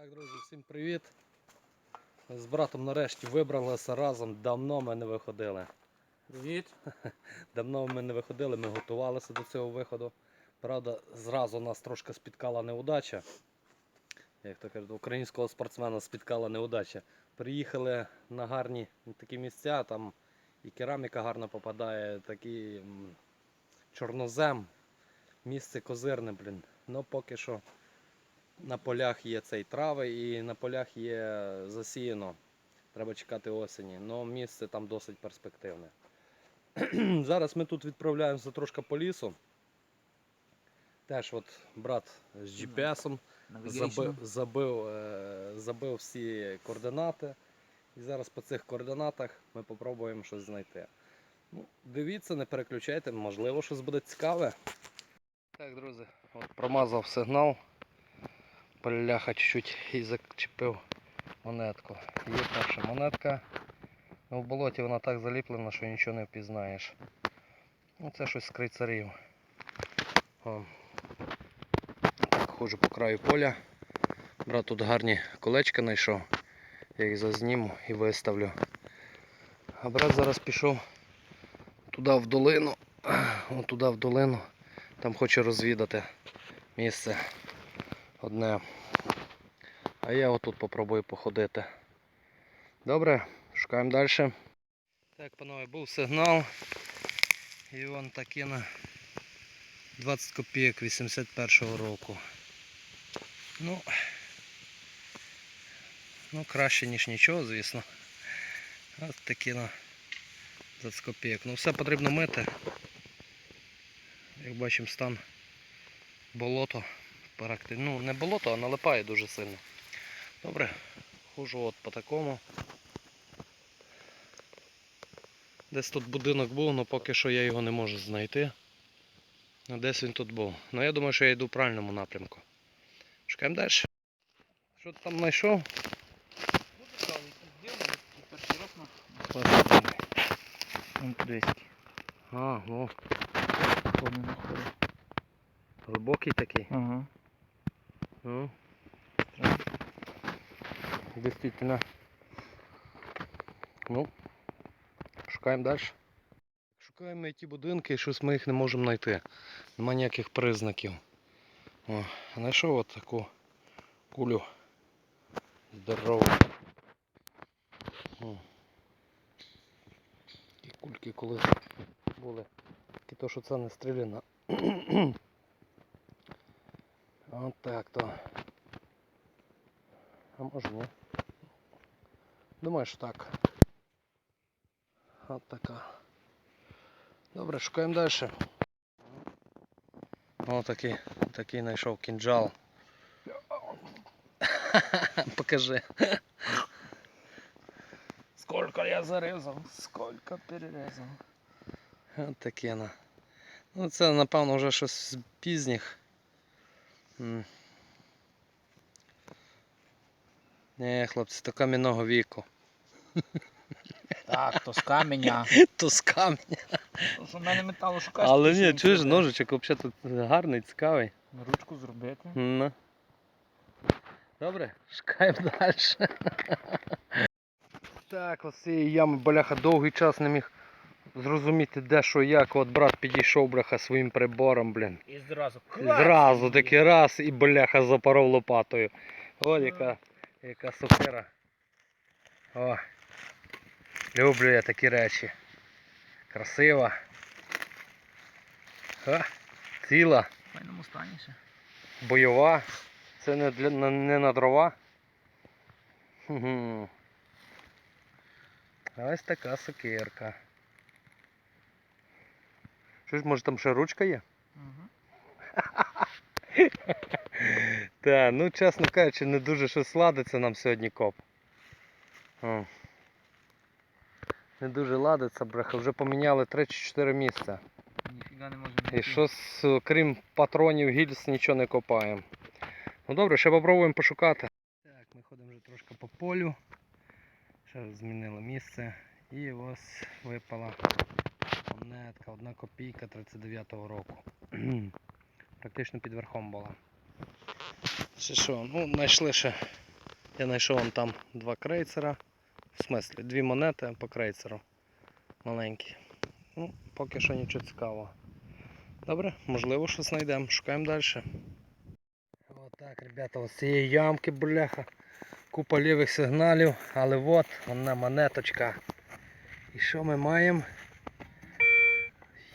Так, друзі, всім привіт. З братом нарешті вибралися разом. Давно ми не виходили. Привіт. Давно ми не виходили, ми готувалися до цього виходу. Правда, зразу нас трошки спіткала неудача. Як то кажуть, українського спортсмена спіткала неудача. Приїхали на гарні такі місця, там і кераміка гарно попадає, такий чорнозем, місце козирне, блін. Ну поки що на полях є цей трави і на полях є засіяно. Треба чекати осені. але місце там досить перспективне. Зараз ми тут відправляємося трошки по лісу. Теж от брат з GPS забив, забив, е, забив всі координати. І зараз по цих координатах ми спробуємо щось знайти. Ну, дивіться, не переключайте, можливо, щось буде цікаве. Так, друзі, от промазав сигнал. Поляха чуть-чуть і зачепив монетку. Є перша монетка. Ну, в болоті вона так заліплена, що нічого не впізнаєш. Ну, це щось з крейцарів. О. Так, ходжу по краю поля. Брат тут гарні колечка знайшов. Я їх зазніму і виставлю. А брат зараз пішов туди в долину. О, туди в долину. Там хоче розвідати місце одне. А я отут попробую походити. Добре, шукаємо далі. Так, панове, був сигнал. І вон такі на 20 копійок 81-го року. Ну, ну краще, ніж нічого, звісно. Ось такі на 20 копійок. Ну все потрібно мити. Як бачимо, стан болото. Практи- Ну, не болото, а налипає дуже сильно. Добре, хожу от по такому. Десь тут будинок був, але поки що я його не можу знайти. Ну, десь він тут був. Ну я думаю, що я йду в правильному напрямку. Шукаємо далі. Що ти там знайшов? А, ну, глибокий такий. Ага. Ну. Действительно. Ну, шукаємо далі. Шукаємо ми ті будинки, і щось ми їх не можемо знайти. Нема ніяких признаків. О, знайшов от таку кулю здорову. О. Кульки коли були. Тільки то, що це не стріляна. От так то. А може ні. Думаю, що так. От така. Добре, шукаємо далі. О, такий, такий знайшов кінжал. Покажи. Сколько я зарезав, сколько перерезав. От таке на. Ну це напевно вже щось з пізніх. Ні, хлопці, то кам'яного віку. Так, то з каменя. То з камня. Тому що в мене металу шукаєш. Але ні, чуєш, ножичок взагалі тут гарний, цікавий. Ручку зробити. Ну. Добре, шукаємо далі. Так, ось цієї ями бляха довгий час не міг зрозуміти де що як. От брат підійшов бляха своїм прибором, блін. І зразу. Зразу таки раз і бляха запоров лопатою. От яка, яка сокира. О. Люблю я такі речі. Красива. Ха, ціла. Файному стані ще. Бойова. Це не, для, не на дрова. Ось така сокирка. Що ж, може там ще ручка є? Угу. Так, ну чесно кажучи, не дуже щось ладиться нам сьогодні коп. О. Не дуже ладиться, бляха, вже поміняли 3 чи 4 місця. Ніфіга не може І щось, крім патронів гільз, нічого не копаємо. Ну добре, ще попробуємо пошукати. Так, ми ходимо вже трошки по полю. Ще раз змінили місце. І ось випала монетка, одна копійка 39-го року. Практично під верхом була. Ще що, ну знайшли ще Я знайшов вон там два крейцера. В смислі, дві монети по крейцеру. Маленькі. Ну, поки що нічого цікавого. Добре, можливо, щось знайдемо. Шукаємо далі. Отак, ребята, ось цієї ямки, бляха. Купа лівих сигналів, але от вона монеточка. І що ми маємо?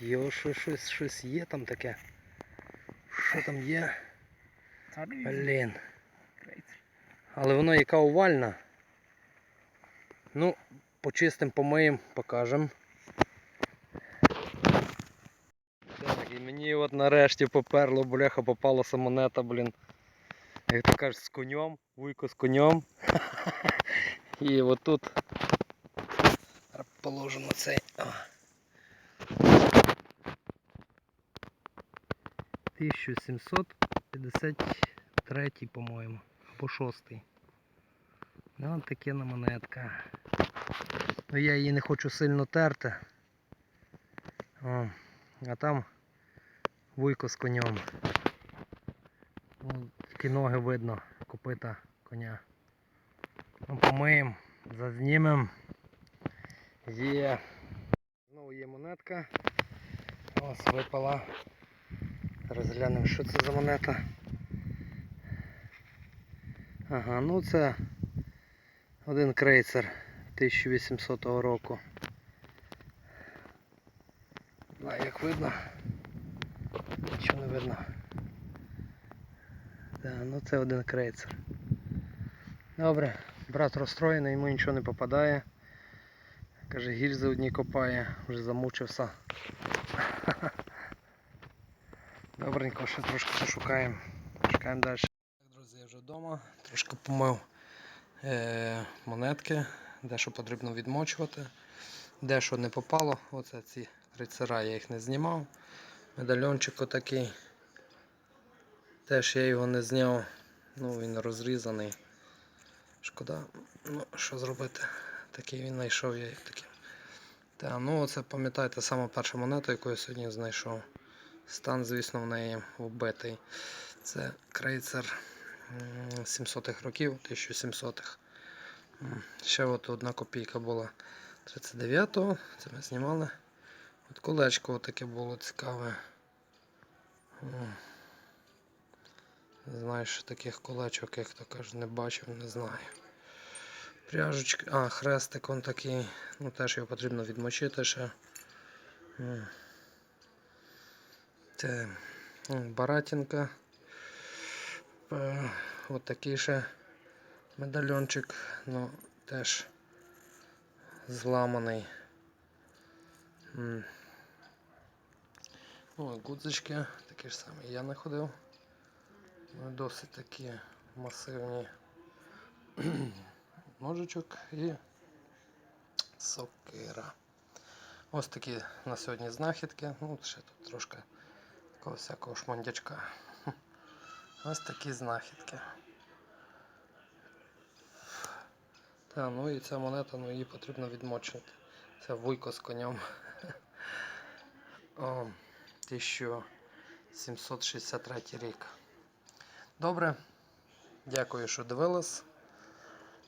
Йо, що, щось, щось є там таке. Що там є? Блін. Але воно яка овальна. Ну, почистим, помиємо, покажемо. Так, і мені от нарешті поперло, бляха, попалася монета, блін. Як то кажуть, з конем, вуйко з конем. І отут положимо цей. 1753, по-моєму, або 6. Ну, от таке на монетка. Ну я її не хочу сильно терти. О, а там вуйко з конем. Тільки ноги видно, копита коня. Ну, помиємо, зазнімемо. Є. Знову є монетка. Ось випала. Розглянемо, що це за монета. Ага, ну це один крейсер 1800 року. А як видно? Нічого не видно. Да, ну це один крейсер. Добре, брат розстроєний, йому нічого не попадає. Каже, гільзи одні копає, вже замучився. Добренько, ще трошки пошукаємо. Шукаємо далі. Друзі, я вже вдома. Трошки помив е- монетки, дещо потрібно відмочувати. Дещо не попало. Оце ці крейсера я їх не знімав. Медальончик отакий. Теж я його не зняв. Ну він розрізаний. Шкода. Ну, що зробити? Такий він знайшов я їх. Та, ну оце пам'ятаєте сама перша монета, яку я сьогодні знайшов. Стан, звісно, в неї вбитий. Це крейцер 700-х років, 1700-х. Ще от одна копійка була 39-го, це ми знімали. От колечко таке було цікаве. Знаю, що таких колечок, як то кажуть, не бачив, не знаю. Пряжечки, а, хрестик он такий, ну теж його потрібно відмочити ще. Це м, баратінка. Е, такий ще медальончик, ну теж зламаний. Ну, гудзички, такі ж самі я знаходив. Ну, Досить такі масивні ножичок і сокира. Ось такі на сьогодні знахідки. Ну, ще тут трошки такого всякого шмондячка. Ось такі знахідки. Та, ну і ця монета, ну її потрібно відмочити. Це вуйко з конем. О, 1763 рік. Добре. Дякую, що дивились.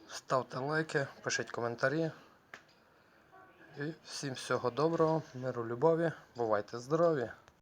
Ставте лайки, пишіть коментарі. І всім всього доброго, миру, любові. Бувайте здорові!